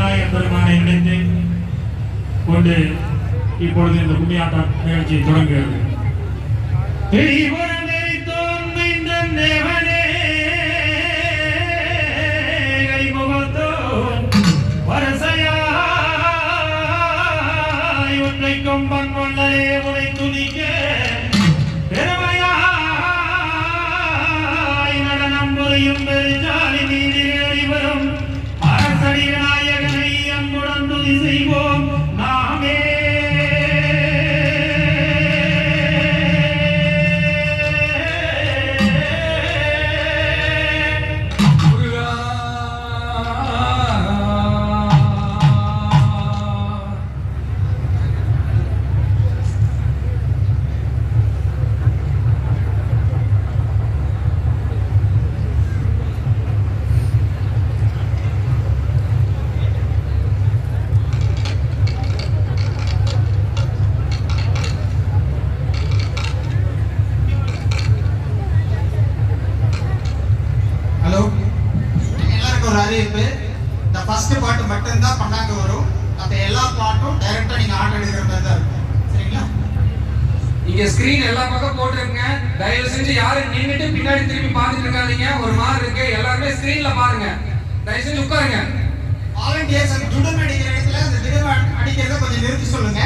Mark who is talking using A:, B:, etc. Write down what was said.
A: விநாயகர் பெருமானை நினைத்து கொண்டு இப்பொழுது இந்த கும்மியாட்டம் நிகழ்ச்சி தொடங்குகிறது. கொம்பன் உனை பெருமையாய் நடனம் புரியும்
B: பெருஜா ஒரு அறிவிப்பு இந்த ஃபர்ஸ்ட் பாட்டு மட்டும்தான் பண்ணாங்க வரும். மற்ற எல்லா பாட்டும் டைரக்டா நீங்க ஆர்டர் எடுக்கிற மாதிரி தான் இருக்கும். சரிங்களா?
C: இங்க ஸ்கிரீன் எல்லா பக்கம் போட்டுருங்க. தயவு செஞ்சு யாரும் நின்னுட்டு பின்னாடி திரும்பி பார்த்துட்டு இருக்காதீங்க. ஒரு மாதிரி இருக்கு. எல்லாருமே ஸ்கிரீன்ல பாருங்க. தயவு செஞ்சு உட்காருங்க.
B: வாலண்டியர்ஸ் அந்த துடுப்பு அடிக்கிற இடத்துல அந்த திடீர் அடிக்கிறத கொஞ்சம் நிறுத்தி சொல்லுங்க.